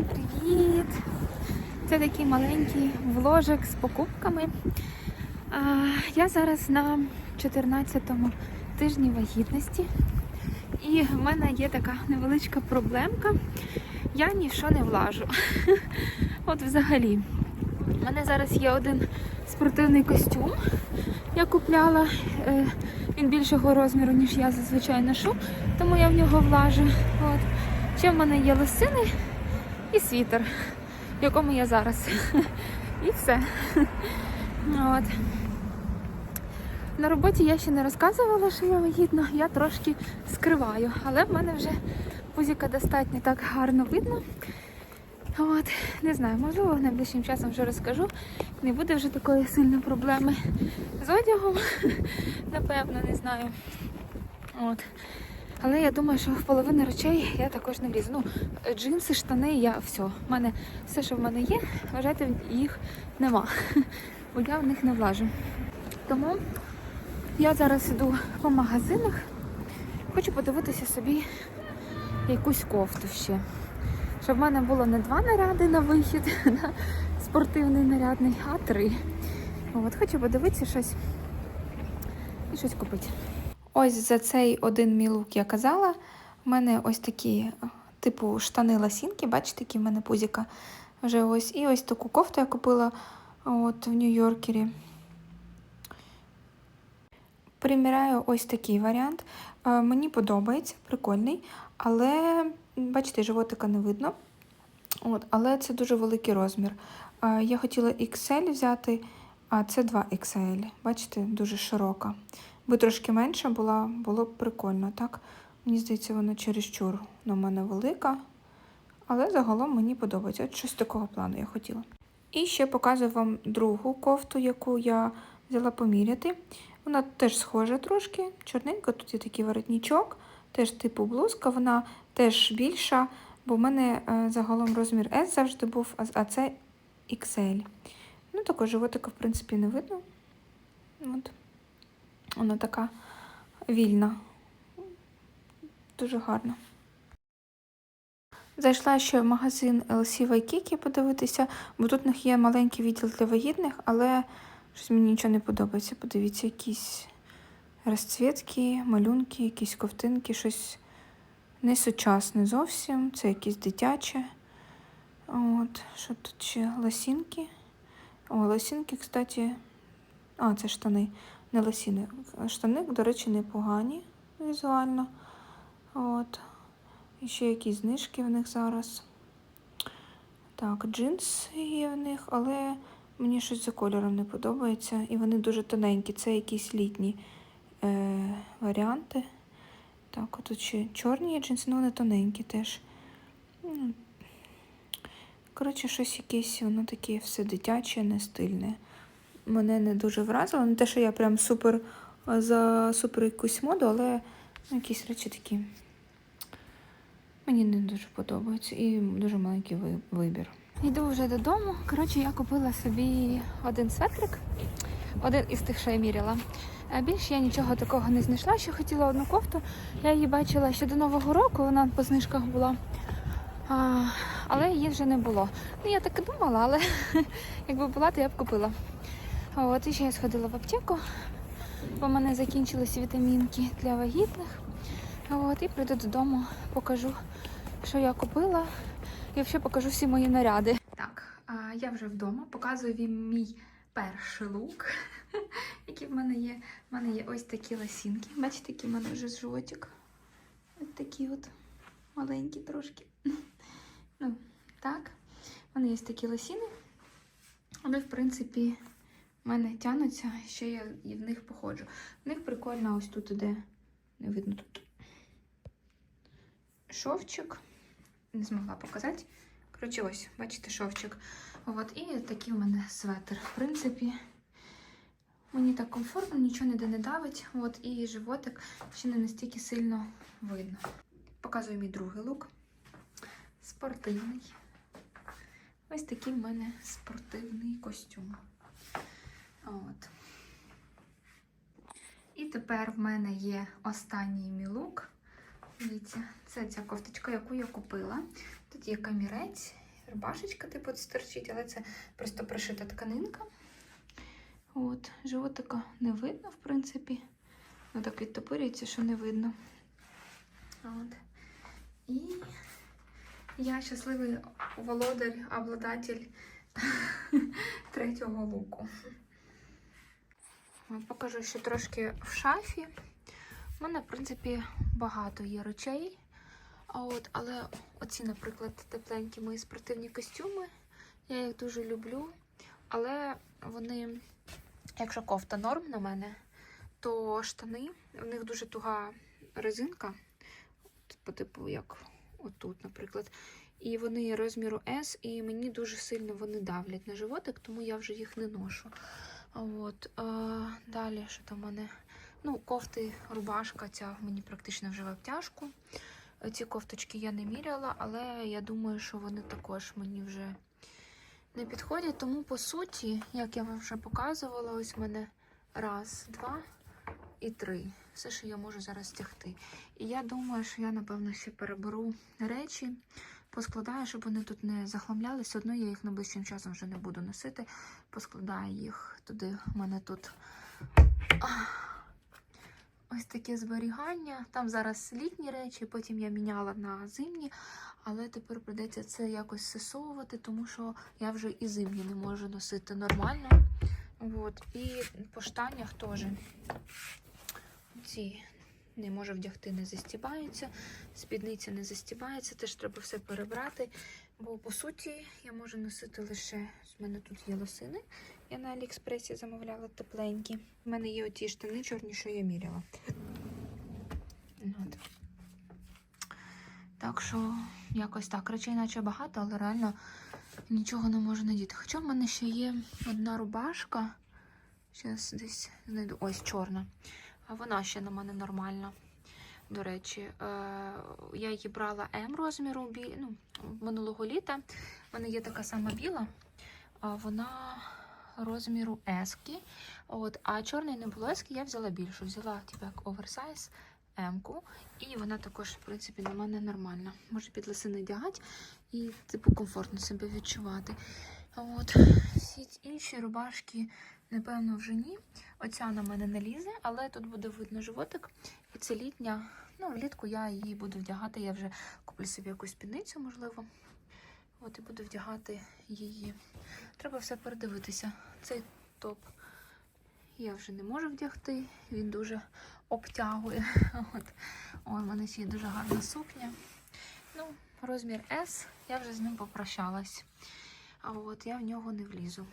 Всім привіт! Це такий маленький вложик з покупками. А, я зараз на 14-му тижні вагітності. І в мене є така невеличка проблемка. Я ні в що не влажу. От взагалі. У мене зараз є один спортивний костюм. Я купляла. Е, Він більшого розміру, ніж я зазвичай ношу, тому я в нього влажу. От. Ще в мене є лосини і світер, в якому я зараз. І все. От. На роботі я ще не розказувала, що я вагітна, я трошки скриваю, але в мене вже пузіка достатньо так гарно видно. От, не знаю, можливо, найближчим часом вже розкажу. Не буде вже такої сильної проблеми з одягом. Напевно, не знаю. От. Але я думаю, що в половину речей я також не влізу. Ну, джинси, штани, я все. В мене все, що в мене є, вважайте, їх нема. Бо я в них не влажу. Тому я зараз іду по магазинах. Хочу подивитися собі якусь кофту ще. Щоб в мене було не два наряди на вихід, на спортивний нарядний, а три. От, хочу подивитися щось і щось купити. Ось за цей один мій лук я казала. У мене ось такі, типу, штани ласінки, бачите, які в мене пузіка вже ось. І ось таку кофту я купила от, в Нью-Йоркері. Приміряю ось такий варіант. Е, Мені подобається, прикольний, але, бачите, животика не видно. От, але це дуже великий розмір. Е, Я хотіла XL взяти, а це 2 XL. Бачите, дуже широка. Би трошки менша була, було б прикольно, так? Мені здається, вона чересчур на мене велика. Але загалом мені подобається. От щось такого плану я хотіла. І ще показую вам другу кофту, яку я взяла поміряти. Вона теж схожа трошки, чорненька, тут є такий воротничок, теж типу блузка, вона теж більша, бо в мене е, загалом розмір S завжди був, а це XL. Ну, також животика, в принципі, не видно. От. Вона така вільна. Дуже гарна. Зайшла ще в магазин LC Waikiki подивитися, бо тут в них є маленький відділ для вагітних, але щось мені нічого не подобається. Подивіться, якісь розцвітки, малюнки, якісь ковтинки, щось не сучасне зовсім. Це якісь дитяче. От, що тут ще? Лосінки. О, лосінки, кстати. А, це штани. Не лосіни. Штани, до речі, непогані візуально. От. І ще якісь знижки в них зараз. Так, джинс є в них, але мені щось за кольором не подобається. І вони дуже тоненькі. Це якісь літні е, варіанти. Так, а тут ще чорні джинси, але вони тоненькі теж. Коротше, щось якесь, воно таке все дитяче, не стильне. Мене не дуже вразило. Не те, що я прям супер е, за супер якусь моду, але ну, якісь речі такі. Мені не дуже подобаються і дуже маленький вибір. Йду вже додому. Коротше, я купила собі один светрик, один із тих, що я міряла. А Більше я нічого такого не знайшла, що хотіла одну кофту. Я її бачила ще до Нового року, вона по знижках була. Але її вже не було. Ну, я так і думала, але якби була, то я б купила. От, і ще я сходила в аптеку, бо в мене закінчилися вітамінки для вагітних. От, і прийду додому, покажу, що я купила. І взагалі покажу всі мої наряди. Так, а я вже вдома, показую вам мій перший лук, який в мене є. В мене є ось такі лосінки. Бачите, який в мене вже животик. Ось такі от маленькі трошки. Ну, так. У мене є такі лосіни. Вони, в принципі, в мене тянуться, ще я і в них походжу. В них прикольно ось тут іде, не видно тут шовчик. Не змогла показати. Коротше, ось, бачите, шовчик. От, і такий у мене светр. В принципі, мені так комфортно, нічого ніде не давить. От, і животик ще не настільки сильно видно. Показую мій другий лук. Спортивний. Ось такий в мене спортивний костюм. От. І тепер в мене є останній мій. Дивіться, це ця кофточка, яку я купила. Тут є камірець, рубашечка, типу, стерчить, але це просто пришита тканинка. От, животика не видно, в принципі. Ну так відтопирюється, що не видно. От. І я щасливий володар, обладатель третього луку. Покажу ще трошки в шафі. У мене, в принципі, багато є речей. От, але оці, наприклад, тепленькі мої спортивні костюми. Я їх дуже люблю. Але вони, якщо кофта норм на мене, то штани, в них дуже туга резинка, по типу, як отут, наприклад. І вони розміру S, і мені дуже сильно вони давлять на животик, тому я вже їх не ношу. От, е, далі, що там в мене? Ну, кофти, рубашка, ця мені практично вже в обтяжку. Ці кофточки я не міряла, але я думаю, що вони також мені вже не підходять. Тому, по суті, як я вам вже показувала, ось в мене раз, два і три. Все, що я можу зараз стягти. І я думаю, що я, напевно, ще переберу речі, поскладаю, щоб вони тут не захламлялися. Одно я їх найближчим часом вже не буду носити. Поскладаю їх туди. У мене тут ось таке зберігання. Там зараз літні речі, потім я міняла на зимні, але тепер прийдеться це якось сесовувати, тому що я вже і зимні не можу носити нормально. От. І по штанях теж ці не можу вдягти, не застібаються, спідниця не застібається, теж треба все перебрати. Бо по суті я можу носити лише. У мене тут є лосини. Я на Аліекспресі замовляла тепленькі. У мене є оті штани чорні, що я міряла. От. Так що, якось так. Речей наче багато, але реально нічого не можу надіти. Хоча в мене ще є одна рубашка. Зараз десь знайду. Ось чорна. Вона ще на мене нормальна. До речі, е, я її брала М розміру ну, минулого літа. У мене є така сама біла, вона розміру. От, а чорний не було S, я взяла більшу. Взяла типу, як оверсайз М-ку. І вона також, в принципі, на мене нормальна. Можу під лисини одягати і типу комфортно себе відчувати. От, всі інші рубашки, напевно, вже ні. Оця на мене не лізе, але тут буде видно животик. І це літня. Ну, влітку я її буду вдягати. Я вже куплю собі якусь спідницю, можливо. От і буду вдягати її. Треба все передивитися. Цей топ я вже не можу вдягти, він дуже обтягує. От. Ой, в мене ще є дуже гарна сукня. Ну, розмір S, я вже з ним попрощалась. А от я в нього не влізу.